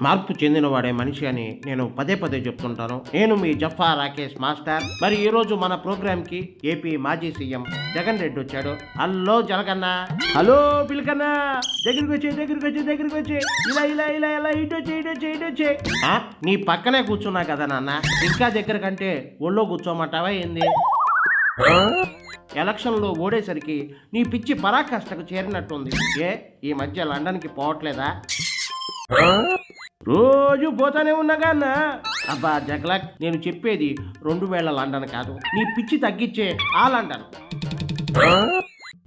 మార్పు చెందినవాడే మనిషి అని నేను పదే పదే చెప్తుంటాను. నేను మీ జఫా రాకేష్ మాస్టర్. మరి ఈ రోజు మన ప్రోగ్రామ్కి ఏపీ మాజీ సీఎం జగన్ రెడ్డి వచ్చాడు. హలో జనకన్న హలో పిలకన్నా. దగ్గరికి వచ్చే దగ్గరికి వచ్చే దగ్గరికి వచ్చే. ఇలా ఇలా ఇలా ఇలా ఇటు వచ్చే ఇటు వచ్చే ఇటు వచ్చే. ఆ, నీ పక్కనే కూర్చున్నా కదా నాన్న. ఇంకా దగ్గర కంటే ఒళ్ళో కూర్చోమంటావా ఏంది? ఎలక్షన్లో ఓడేసరికి నీ పిచ్చి పరాకాష్ఠకు చేరినట్టుంది. ఏ ఈ మధ్య లండన్కి పోవట్లేదా? రోజు పోతానే ఉన్నాగా అన్న అబ్బా జగలక్ నేను చెప్పేది రెండు వేల లండన్ కాదు. నీ పిచ్చి తగ్గించే ఆ లండన్.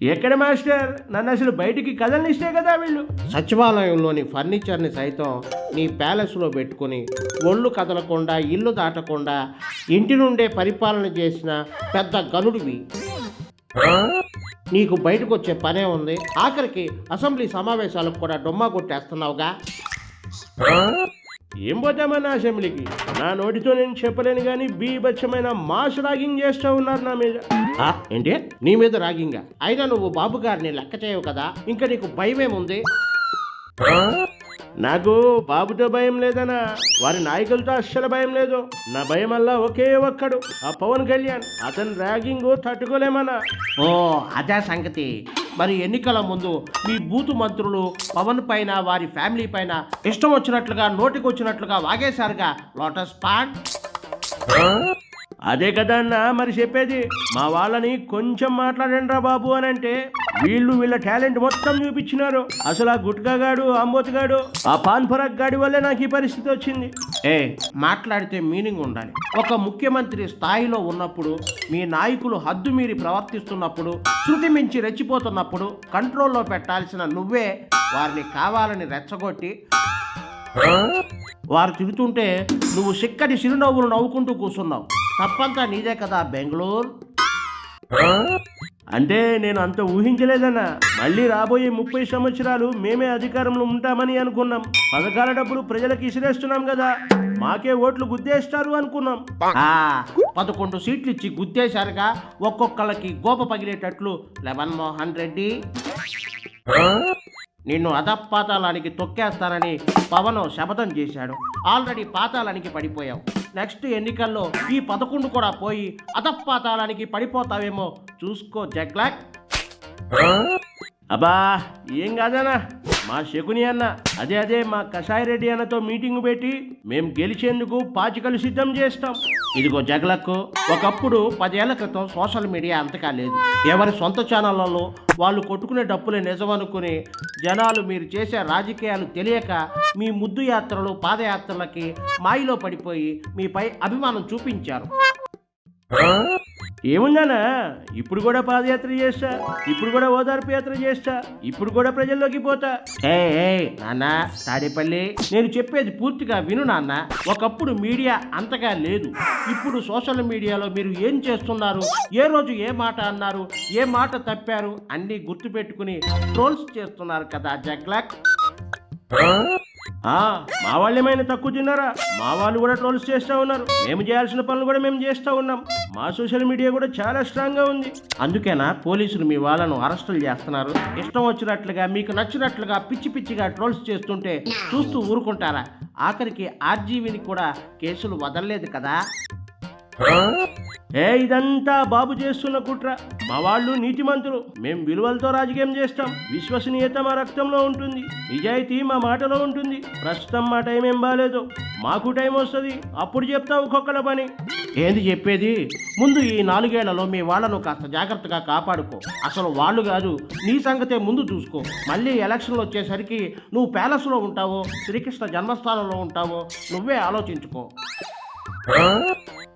ఎక్కడ మాస్టర్? నన్ను అసలు బయటికి కదలనిస్తే కదా వీళ్ళు? సచివాలయంలోని ఫర్నిచర్ని సైతం నీ ప్యాలెస్లో పెట్టుకొని ఒళ్ళు కదలకుండా ఇల్లు దాటకుండా ఇంటి నుండే పరిపాలన చేసిన పెద్ద గనుడివి. నీకు బయటకు వచ్చే పనే ఉంది. ఆఖరికి అసెంబ్లీ సమావేశాలకు కూడా డొమ్మా కొట్టేస్తున్నావుగా. ఏం పోతామన్నా అసెంబ్లీకి నా నోటితో నేను చెప్పలేను కానీ బీభత్సమైన మాస్ రాగింగ్ చేస్తూ ఉన్నారు నా మీద. ఏంటి? నీ మీద రాగింగా? అయినా నువ్వు బాబు గారిని లెక్క చేయవు కదా? ఇంకా నీకు భయమేముంది? నాకు బాబుతో భయం లేదనా? వారి నాయకులతో అస్సలు భయం లేదు. నా భయం వల్ల ఒకే ఒక్కడు ఆ పవన్ కళ్యాణ్. అతని ర్యాగింగ్ తట్టుకోలేమన్నా ఓ అదే సంగతి. మరి ఎన్నికల ముందు మీ బూతు మంత్రులు పవన్ పైన వారి ఫ్యామిలీ పైన ఇష్టం వచ్చినట్లుగా నోటికి వచ్చినట్లుగా వాగేశారుగా లోటస్ పాండ్ అదే కదా అన్న మరి చెప్పేది? మా వాళ్ళని కొంచెం మాట్లాడండి రా బాబు అని అంటే వీళ్ళు వీళ్ళ టాలెంట్ మొత్తం చూపించినారు. అసలు ఆ గుట్కాగాడు అంబోతిగాడు ఆ పాన్ గాడి వల్లే నాకు ఈ పరిస్థితి వచ్చింది. ఏ మాట్లాడితే మీనింగ్ ఉండాలి. ఒక ముఖ్యమంత్రి స్థాయిలో ఉన్నప్పుడు మీ నాయకులు హద్దు మీరి ప్రవర్తిస్తున్నప్పుడు శృతి మించి రెచ్చిపోతున్నప్పుడు కంట్రోల్లో పెట్టాల్సిన నువ్వే వారిని కావాలని రెచ్చగొట్టి వారు తిడుతుంటే నువ్వు చిక్కటి చిరునవ్వులు నవ్వుకుంటూ కూర్చున్నావు. తప్పంతా నీదే కదా బెంగళూరు? అంటే నేను అంత ఊహించలేదన్నా. మళ్ళీ రాబోయే ముప్పై సంవత్సరాలు మేమే అధికారంలో ఉంటామని అనుకున్నాం. పథకాల డబ్బులు ప్రజలకు ఇసిరేస్తున్నాం కదా. మాకే ఓట్లు గుద్దేస్తారు అనుకున్నాం. ఆ, పదకొండు సీట్లు ఇచ్చి గుద్దేశారుగా ఒక్కొక్కళ్ళకి గోప పగిలేటట్లు లెవన్ మోహన్ రెడ్డి నిన్ను అధపాతాళానికి తొక్కేస్తానని పవన్ శపథం చేశాడు. ఆల్రెడీ పాతాళానికి పడిపోయావు. నెక్స్ట్ ఎన్నికల్లో ఈ పదకొండు కూడా పోయి అధపాతాళానికి పడిపోతావేమో చూసుకో జగ్లాక్ అబ్బా ఏం కాదనా మా శకుని అన్న అదే అదే మా కషాయి రెడ్డి అన్నతో మీటింగ్ పెట్టి మేం గెలిచేందుకు పాచికలు సిద్ధం చేస్తాం. ఇదిగో జగలకు ఒకప్పుడు పదేళ్ళ క్రితం సోషల్ మీడియా అంతగా లేదు. ఎవరి సొంత ఛానళ్ళలో వాళ్ళు కొట్టుకునే డప్పులే నిజమనుకుని జనాలు మీరు చేసే రాజకీయాలు తెలియక మీ ముద్దు యాత్రలు పాదయాత్రలకి మాయిలో పడిపోయి మీపై అభిమానం చూపించారు. ఏముందనా ఇప్పుడు కూడా పాదయాత్ర చేస్తా ఇప్పుడు కూడా ఓదార్పు యాత్ర చేస్తా ఇప్పుడు కూడా ప్రజల్లోకి పోతా. ఏ నాన్న తాడేపల్లి నేను చెప్పేది పూర్తిగా విను నాన్న. ఒకప్పుడు మీడియా అంతగా లేదు. ఇప్పుడు సోషల్ మీడియాలో మీరు ఏం చేస్తున్నారు? ఏ రోజు ఏ మాట అన్నారు? ఏ మాట తప్పారు? అన్నీ గుర్తుపెట్టుకుని ట్రోల్స్ చేస్తున్నారు కదా జగ్లాక్. మా వాళ్ళు ఏమైనా తక్కువ తిన్నారా? మా వాళ్ళు కూడా ట్రోల్స్ చేస్తూ ఉన్నారు. మేము చేయాల్సిన పనులు కూడా మేము చేస్తూ ఉన్నాం. మా సోషల్ మీడియా కూడా చాలా స్ట్రాంగ్గా ఉంది. అందుకేనా పోలీసులు మీ వాళ్ళను అరెస్టులు చేస్తున్నారు? ఇష్టం వచ్చినట్లుగా మీకు నచ్చినట్లుగా పిచ్చి పిచ్చిగా ట్రోల్స్ చేస్తుంటే చూస్తూ ఊరుకుంటారా? ఆఖరికి ఆర్జీవీని కూడా కేసులు వదలలేదు కదా? ఏ ఇదంతా బాబు చేస్తున్న కుట్ర. మా వాళ్ళు నీతిమంతులు. మేం విలువలతో రాజకీయం చేస్తాం. విశ్వసనీయత మా రక్తంలో ఉంటుంది. నిజాయితీ మా మాటలో ఉంటుంది. ప్రస్తుతం మా టైం ఏం బాగాలేదు మాకు టైం వస్తుంది. అప్పుడు చెప్తా ఒక్కొక్కల పని. ఏంది చెప్పేది? ముందు ఈ నాలుగేళ్ళలో మీ వాళ్ళను కాస్త జాగ్రత్తగా కాపాడుకో. అసలు వాళ్ళు కాదు నీ సంగతే ముందు చూసుకో. మళ్ళీ ఎలక్షన్లు వచ్చేసరికి నువ్వు ప్యాలెస్లో ఉంటావో శ్రీకృష్ణ జన్మస్థానంలో ఉంటావో నువ్వే ఆలోచించుకో.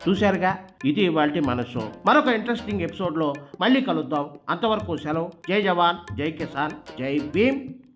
చూశారుగా? ఇది ఇవాళ మనసు మరొక ఇంట్రెస్టింగ్ ఎపిసోడ్లో మళ్ళీ కలుద్దాం. అంతవరకు సెలవు. జై జవాన్ జై కిసాన్ జై భీమ్.